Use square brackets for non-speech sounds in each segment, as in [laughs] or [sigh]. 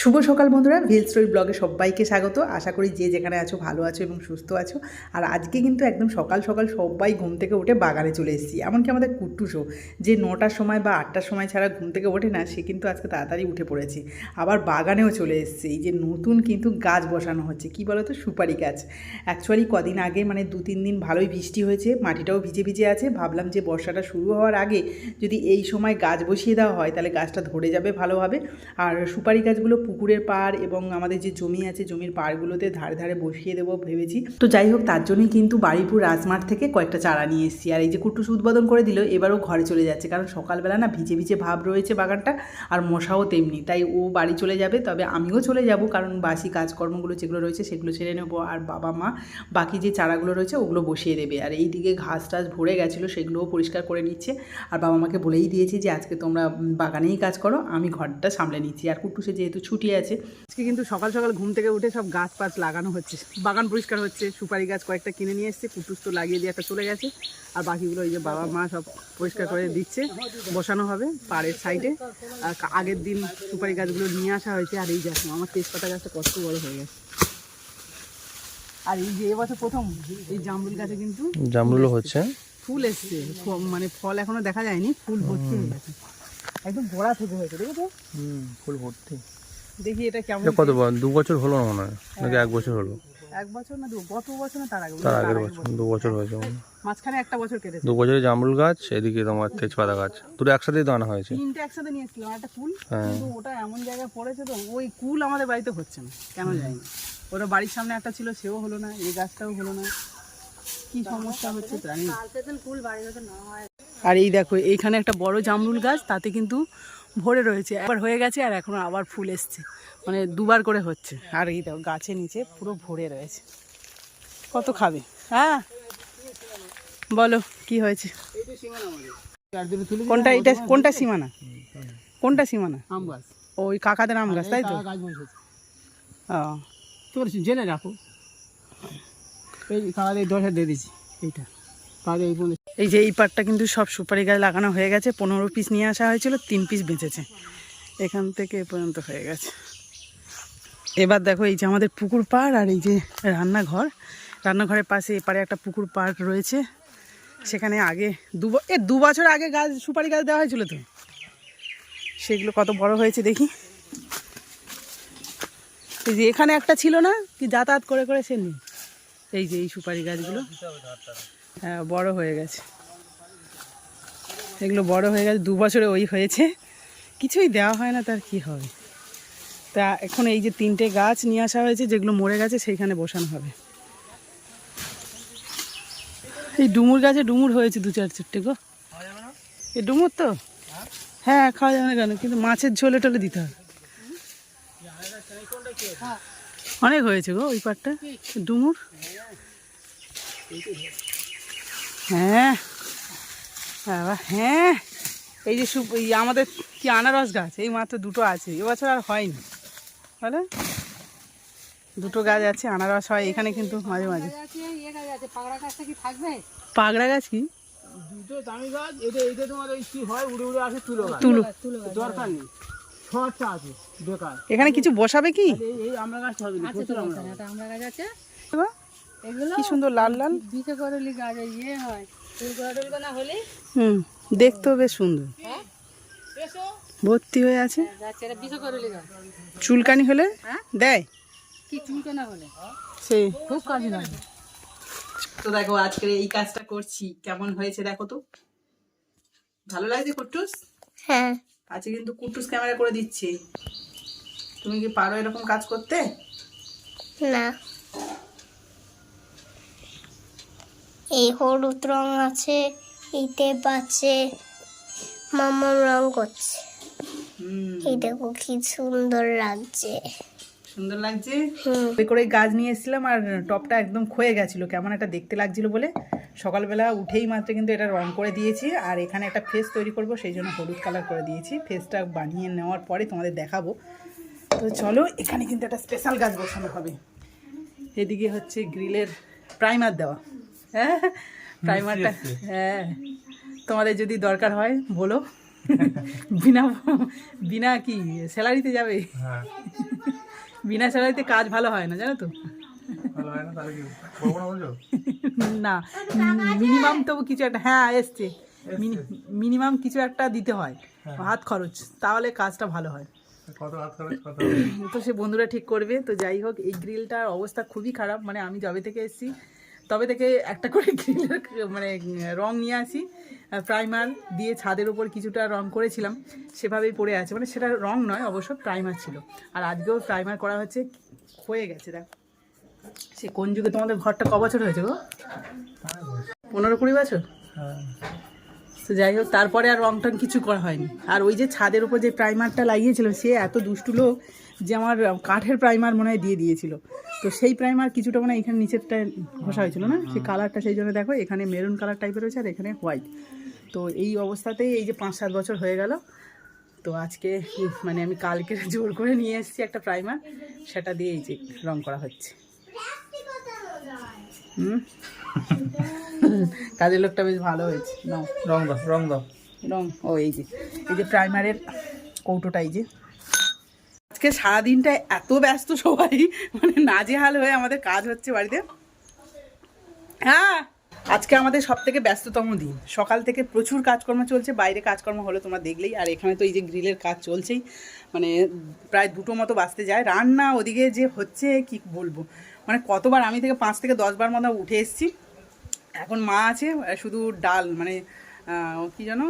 শুভ সকাল বন্ধুরা ভিল স্টোরি ব্লগে সবাইকে স্বাগত। আশা করি যে যেখানে আছো ভালো আছো এবং সুস্থ আছো। আর আজকে কিন্তু একদম সকাল সকাল সবাই ঘুম থেকে উঠে বাগানে চলে এসেছি। এমনকি আমাদের কুট্টুসও যে নটার সময় বা আটটার সময় ছাড়া ঘুম থেকে ওঠে না, সে কিন্তু আজকে তাড়াতাড়ি উঠে পড়েছে। আবার বাগানেও চলে এসেছে। এই যে নতুন কিন্তু গাছ বসানো হচ্ছে। কি বলো তো সুপারি গাছ। অ্যাকচুয়ালি কদিন আগে মানে দু, তিন দিন ভালোই বৃষ্টি হয়েছে, মাটিটাও ভিজে ভিজে আছে। ভাবলাম যে বর্ষাটা শুরু হওয়ার আগে যদি এই সময় গাছ বসিয়ে দেওয়া হয়, তাহলে গাছটা ধরে যাবে ভালোভাবে। আর সুপারি গাছগুলো পুকুরের পাড় এবং আমাদের যে জমি আছে, জমির পাড়গুলোতে ধারে ধারে বসিয়ে দেবো ভেবেছি। তো যাই হোক তার জন্যই কিন্তু বাড়িপুর রাজমাঠ থেকে কয়েকটা চারা নিয়ে এসেছি। আর এই যে কুটুস উদ্বোধন করে দিল, এবারও ঘরে চলে যাচ্ছে। কারণ সকালবেলা না ভিজে ভিজে ভাব রয়েছে বাগানটা, আর মশাও তেমনি। তাই ও বাড়ি চলে যাবে, তবে আমিও চলে যাব, কারণ বাসি কাজকর্মগুলো যেগুলো রয়েছে সেগুলো ছেড়ে নেব। আর বাবা মা, বাকি যে চারাগুলো রয়েছে, ওগুলো বসিয়ে দেবে। আর এই দিকে ঘাস টাস ভরে গেছিল, সেগুলোও পরিষ্কার করে নিচ্ছে। আর বাবা মাকে বলেই দিয়েছি যে, আজকে তোমরা বাগানেই কাজ করো, আমি ঘরটা সামলে নিচ্ছি। আর কুটুসে যেহেতু আছে। আজকে কিন্তু সকাল সকাল ঘুম থেকে উঠে সব গাছ পাছ লাগানো হচ্ছে। বাগান পরিষ্কার হচ্ছে সুপারি গাছ কয়েকটা কিনে নিয়ে এসছে কুটুস তো লাগিয়ে দিয়ে একটা চলে গেছে। আর বাকিগুলো এই যে বাবা মা সব পরিষ্কার করে দিচ্ছে বসানো হবে পাড়ের সাইডে। আর আগের দিন সুপারি গাছগুলো নিয়ে আসা হয়েছে আর এই দেখো আমার তেজপাতা গাছটা কষ্ট বড় হয়ে গেছে। আর এই যে এবছর প্রথম এই জামরুল গাছে কিন্তু জামরুলও হচ্ছে। ফুল এসছে মানে ফল এখনও দেখা যায়নি ফুল ভর্তি হয়ে গেছে। একদম গোড়া থেকে হয়েছে দেখেছ? হুম ফুল ভর্তি। দেখি এটা কেমন কত দু বছর হলো না মনে হয়? নাকি এক বছর হলো? এক বছর না দু গত বছর না তার আগে। তার আগের বছর দু বছর। হয়েছে মাঝখানে একটা বছর কেটেছে। দু বছরে জামরুল গাছ এদিকে তোমার তেজপাতা গাছ। দুটো একসাথেই দানা হয়েছে। তিনটে একসাথে নিয়ে এসেছিলাম একটা কুল হ্যাঁ। কিন্তু ওটা এমন জায়গায় পড়েছে তো ওই কুল আমাদের বাড়িতে হচ্ছে না কেন জানি না। ওটা বাড়ির সামনে একটা ছিল সেও হলো না এই গাছটাও হলো না। কি সমস্যা হচ্ছে জানি না। আর এই দেখো এইখানে একটা বড় জামরুল গাছ তাতে কিন্তু ভরে রয়েছে। একবার হয়ে গেছে আর এখন আবার ফুল এসছে। মানে দুবার করে হচ্ছে। আর এই দেখো গাছের নিচে পুরো ভরে রয়েছে। কত খাবে? হ্যাঁ? বলো কি হয়েছে? কোনটা এটা কোনটা সীমানা? কোনটা সীমানা? আম গাছ। ওই কাকাদের আম গাছ তাই তো? ও। তোর জেনে রাখো। এই কালারে দশটা দিয়ে দিচ্ছি এইটা। কালারে এই পর্যন্ত এই যে এই পাটটা কিন্তু সব সুপারি গাছ লাগানো হয়ে গেছে, পনেরো পিস নিয়ে আসা হয়েছিল, তিন পিস বেঁচেছে। এখান থেকে এ পর্যন্ত হয়ে গেছে। এবার দেখো এই যে আমাদের পুকুর পাড় আর এই যে রান্নাঘর। রান্নাঘরের পাশে এপারে একটা পুকুর পাড় রয়েছে। সেখানে আগে দু এ দু বছর আগে গাছ, সুপারি গাছ দেওয়া হয়েছিল তো? সেগুলো কত বড় হয়েছে দেখি। এই যে এখানে একটা ছিল না, কি যাতায়াত করে করে সে নেই এই যে এই সুপারি গাছগুলো। হ্যাঁ বড় হয়ে গেছে। এগুলো বড় হয়ে গেছে, দু বছরে ওই হয়েছে। কিছুই দেওয়া হয় না, তার কি হবে? তা এখন এই যে তিনটে গাছ নিয়ে আসা হয়েছে, যেগুলো মরে গেছে, সেইখানে বসানো হবে। এই ডুমুর গাছে ডুমুর হয়েছে দু চার চারটে গো। এই ডুমুর তো? হ্যাঁ খাওয়া যাবে না কেন? কিন্তু মাছের ঝোলে টোলে দিতে হবে। অনেক হয়েছে গো ওই পাটটা? ডুমুর? হ্যাঁ। বাবা হ্যাঁ। এই যে সু এই আমাদের কি আনারস গাছ এই মাত্র দুটো আছে এবছর আর হয়নি। বলে? দুটো গাছ আছে আনারস হয় এখানে কিন্তু মাঝে মাঝে। পাগড়া গাছ কি দুটো দামি গাছ এটা এটা তোমার ওই কি হয় উড়ে উড়ে আসে তুলো তুলো। দরকার নেই। শর্টটা আছে বেকার। এখানে কিছু বসাবে কি? এই এই আমরা গাছটা হবে না প্রচুর আমরা গাছ। আছে। কি সুন্দর লাল লাল? বিচে করলি গাছ ইয়ে হয়। টুলকোনা হলে? হুম দেখতেও বেশ সুন্দর। ভর্তি হয়ে আছে? গাছ। চুলকানি হলে? দেয়? কি চুলকোনা হলে? সেই খুব কাজে লাগে। তো দেখো আজকের এই কাজটা করছি। কেমন হয়েছে দেখো তো? ভালো লাগছে কুট্টুস? হ্যাঁ। আজকে কিন্তু কুট্টুস ক্যামেরা করে দিচ্ছে। তুমি কি পারো এরকম কাজ করতে? না। এই হলুদ রং আছে এই টেপ আছে মামা রং করছে। এই দেখো কি সুন্দর লাগছে। সুন্দর লাগছে? ওই করে গাছ নিয়ে এসেছিলাম আর টপটা একদম ক্ষয়ে গেছিল কেমন একটা দেখতে লাগছিল বলে। সকালবেলা উঠেই মাত্র কিন্তু এটা রং করে দিয়েছি আর এখানে একটা ফেস তৈরি করব সেই জন্য হলুদ কালার করে দিয়েছি। ফেসটা বানিয়ে নেওয়ার পরে তোমাদের দেখাবো। তো চলো এখানে কিন্তু একটা স্পেশাল গাছ বসানো হবে। এদিকে হচ্ছে গ্রিলের প্রাইমার দেওয়া। [laughs] হ্যাঁ প্রাইমারটা হ্যাঁ। তোমাদের যদি দরকার হয় বলো। [laughs] বিনা বিনা কি স্যালারিতে যাবে? হ্যাঁ। বিনা স্যালারিতে কাজ ভালো হয় না জানো তো? [laughs] না মিনিমাম তো কিছু একটা হ্যাঁ এসছে। মিনিমাম কিছু একটা দিতে হয় হাত খরচ তাহলে কাজটা ভালো হয়। তো সে বন্ধুরা ঠিক করবে তো যাই হোক এই গ্রিলটার অবস্থা খুবই খারাপ মানে আমি যবে থেকে এসেছি তবে থেকে একটা করে মানে রং নিয়ে আসি। প্রাইমার দিয়ে ছাদের উপর কিছুটা রং করেছিলাম, সেভাবেই পড়ে আছে। মানে সেটা রং নয়, অবশ্য প্রাইমার ছিল। আর আজকেও প্রাইমার করা হচ্ছে, হয়ে গেছে, দেখ। সে কোন যুগে তোমাদের ঘরটা ক বছর হয়েছে গো? পনেরো কুড়ি বছর? তো যাই হোক, তারপরে আর রং টং কিছু করা হয়নি। আর ওই যে ছাদের উপর যে প্রাইমারটা লাগিয়েছিল সে এত দুষ্টু লোক যে আমার কাঠের প্রাইমার মনে হয় দিয়ে দিয়েছিল। তো সেই প্রাইমার কিছুটা মানে এখানে নিচেরটা ঘষা হয়েছিল না? সেই কালারটা সেই জন্য দেখো এখানে মেরুন কালার টাইপের রয়েছে আর এখানে হোয়াইট তো এই অবস্থাতেই এই যে পাঁচ সাত বছর হয়ে গেল। তো আজকে মানে আমি কালকে [laughs] জোর করে নিয়ে এসেছি একটা প্রাইমার সেটা দিয়ে এই যে রং করা হচ্ছে। হুম? [laughs] কাজের লোকটা বেশ ভালো হয়েছে। নাও। রং দাও রং দাও। রং ও এই যে এই যে প্রাইমারের কৌটোটা এই যে। আজকে সারাদিনটা এত ব্যস্ত সবাই। মানে নাজেহাল হয়ে আমাদের কাজ হচ্ছে বাড়িতে। হ্যাঁ আজকে আমাদের সব থেকে ব্যস্ততম দিন। সকাল থেকে প্রচুর কাজকর্ম চলছে, বাইরে কাজকর্ম হলো তোমরা দেখলেই। আর এখানে তো এই যে গ্রিলের কাজ চলছেই মানে প্রায় দুটো মতো বাঁচতে যায়। রান্না ওদিকে যে হচ্ছে, কি বলব? মানে কতবার আমি থেকে পাঁচ থেকে দশবার মতো উঠে এসেছি। এখন মা আছে, শুধু ডাল মানে কি জানো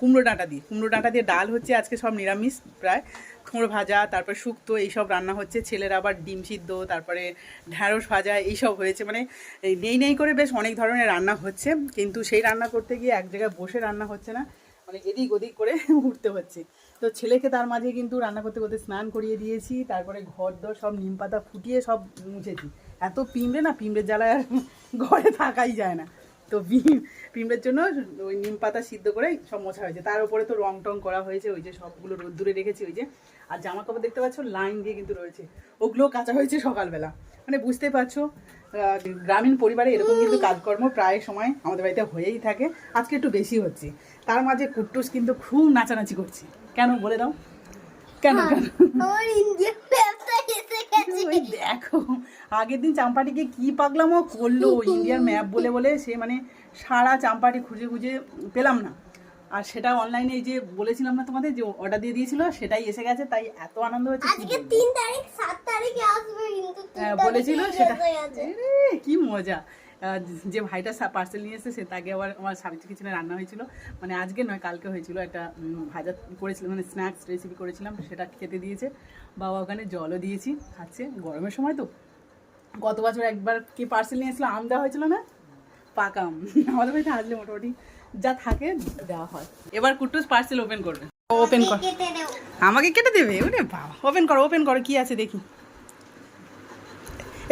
কুমড়ো ডাঁটা দিয়ে। কুমড়ো ডাঁটা দিয়ে ডাল হচ্ছে আজকে সব নিরামিষ প্রায়। কুমড়ো ভাজা, তারপরে শুক্তো, এইসব রান্না হচ্ছে। ছেলের আবার ডিম সিদ্ধ, তারপরে ঢ্যাঁড়স ভাজা, এইসব হয়েছে। মানে নেই নেই করে বেশ অনেক ধরনের রান্না হচ্ছে। কিন্তু সেই রান্না করতে গিয়ে এক জায়গায় বসে রান্না হচ্ছে না। মানে এদিক ওদিক করে [laughs] উঠতে হচ্ছে। তো ছেলেকে তার মাঝে কিন্তু রান্না করতে করতে স্নান করিয়ে দিয়েছি। তারপরে ঘর দর সব নিম পাতা ফুটিয়ে সব মুছেছি। এত পিঁমড়ে না পিঁমড়ের জ্বালায় আর [laughs] ঘরে থাকাই যায় না। তো পিম- পিঁমড়ের জন্য ওই নিম পাতা সিদ্ধ করে সব মোছা হয়েছে। তার উপরে তো রং টং করা হয়েছে, ওই যে সবগুলো রোদ্দুরে রেখেছি ওই যে। আর জামা কাপড় দেখতে পাচ্ছ, লাইন দিয়ে কিন্তু রয়েছে। ওগুলো কাঁচা হয়েছে সকালবেলা। মানে বুঝতেই পারছ গ্রামীণ পরিবারে এরকম কিন্তু কাজকর্ম প্রায় সময় আমাদের বাড়িতে হয়েই থাকে। আজকে একটু বেশি হচ্ছে। তার মাঝে কুট্টুস কিন্তু খুব নাচানাচি করছে। কেন বলে দাও? কেন কেন? গেছে। ওই দেখো আগের দিন চাম্পাটিকে কি পাগলামো করল ইন্ডিয়ার ম্যাপ বলে বলে সে মানে সারা চাম্পাটি খুঁজে খুঁজে পেলাম না। আর সেটা অনলাইনে এই যে বলেছিলাম না তোমাদের যে অর্ডার দিয়ে দিয়েছিল সেটাই এসে গেছে তাই এত আনন্দ হচ্ছে। আজকে বলব। তিন তারিখ সাত তারিখে আসবে কিন্তু হ্যাঁ, বলেছিল সেটা। হয়ে কি মজা। যে ভাইটা পার্সেল নিয়ে এসেছে সে তাকে আবার আমার সাবিত্রী কিচেনে রান্না হয়েছিল। মানে আজকে নয় কালকে হয়েছিল। একটা ভাজা করেছিলাম মানে স্ন্যাক্স রেসিপি করেছিলাম সেটা খেতে দিয়েছে। বাবা ওখানে জলও দিয়েছি খাচ্ছে। গরমের সময় তো। গত বছর একবার কি পার্সেল নিয়ে এসেছিল আম দেওয়া হয়েছিল না? পাকাম [laughs] আমাদের বাড়িতে আসলে মোটামুটি যা থাকে দেওয়া হয়। এবার কুট্টুস পার্সেল ওপেন করবে। ওপেন কর। আমাকে কেটে দেবে? ওরে বাবা। ওপেন করো ওপেন করো কি আছে দেখি।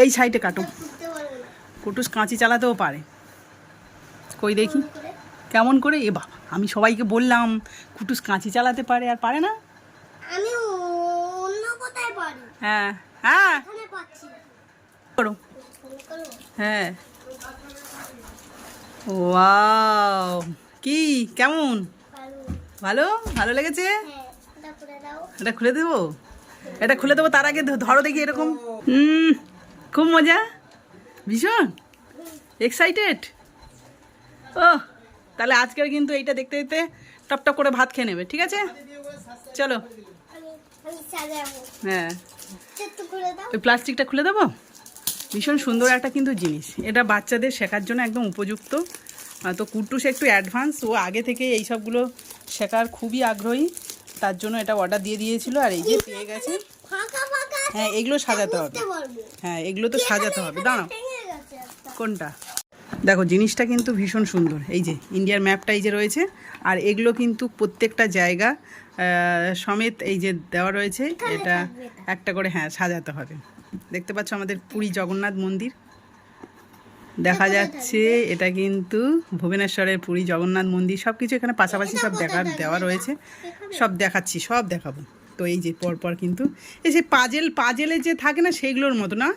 এই সাইডে কাটো। কুটুস কাঁচি চালাতেও পারে। কই দেখি। কেমন করে? এ বাবা আমি সবাইকে বললাম কুটুস কাঁচি চালাতে পারে আর পারে না। আমি অন্য কোথায় পারি? হ্যাঁ হ্যাঁ। করো। হ্যাঁ। ওয়াও। কি? কেমন? ভালো। ভালো? লেগেছে? হ্যাঁ এটা খুলে দেবো? এটা খুলে দেবো তার আগে ধরো দেখি এরকম। হুম খুব মজা। ভীষণ? এক্সাইটেড ও, তাহলে আজকের কিন্তু এইটা দেখতে দেখতে টপ টপ করে ভাত খেয়ে নেবে, ঠিক আছে? চলো। হ্যাঁ। ওই প্লাস্টিকটা খুলে দেবো? ভীষণ সুন্দর একটা কিন্তু জিনিস। এটা বাচ্চাদের শেখার জন্য একদম উপযুক্ত। তো কুট্টুস একটু অ্যাডভান্স ও আগে থেকে এই সবগুলো শেখার খুবই আগ্রহী। তার জন্য এটা অর্ডার দিয়ে দিয়েছিল, আর এই যে পেয়ে গেছে। হ্যাঁ এগুলো সাজাতে হবে। হ্যাঁ এগুলো তো সাজাতে হবে। দাঁড়াও। কোনটা? দেখো, জিনিসটা কিন্তু ভীষণ সুন্দর। এই যে ইন্ডিয়ার ম্যাপটা এই যে রয়েছে, আর এগুলো কিন্তু প্রত্যেকটা জায়গা সমেত এই যে দেওয়া রয়েছে, এটা একটা করে হ্যাঁ সাজাতে হবে। দেখতে পাচ্ছ আমাদের পুরী জগন্নাথ মন্দির। দেখা যাচ্ছে, এটা কিন্তু ভুবনেশ্বরের পুরী জগন্নাথ মন্দির সব কিছু এখানে পাশাপাশি সব দেখা, দেওয়া রয়েছে। সব দেখাচ্ছি, সব দেখাবো। তো এই যে, পরপর কিন্তু, এই যে পাজেল, পাজেলে যে থাকে না, সেইগুলোর মতো না?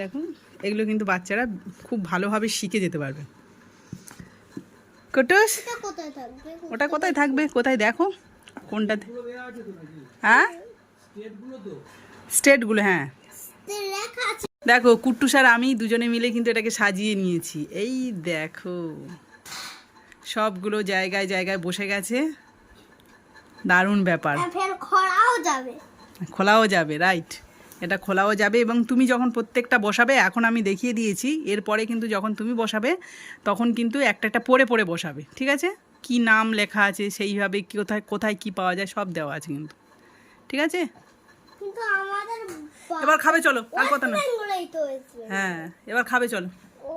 দেখুন এগুলো কিন্তু বাচ্চারা খুব ভালোভাবে শিখে যেতে পারবে। কুটুস এটা কোথায় থাকবে? ওটা কোথায় থাকবে? কোথায় দেখো। কোনটাতে হ্যাঁ? স্টেটগুলো হ্যাঁ। দেখো কুট্টুস আর আমি দুজনে মিলে কিন্তু এটাকে সাজিয়ে নিয়েছি। এই দেখো সবগুলো জায়গায় জায়গায় বসে গেছে। দারুণ ব্যাপার। খরাও যাবে। খোলাও যাবে রাইট। এটা খোলাও যাবে এবং তুমি যখন প্রত্যেকটা বসাবে এখন আমি দেখিয়ে দিয়েছি এরপরে কিন্তু যখন তুমি বসাবে তখন কিন্তু একটা একটা পড়ে পড়ে বসাবে ঠিক আছে? কি নাম লেখা আছে সেইভাবে কোথায় কোথায় কি পাওয়া যায় সব দেওয়া আছে কিন্তু ঠিক আছে? এবার খাবে চলো আর কথা না হ্যাঁ এবার খাবে চলো।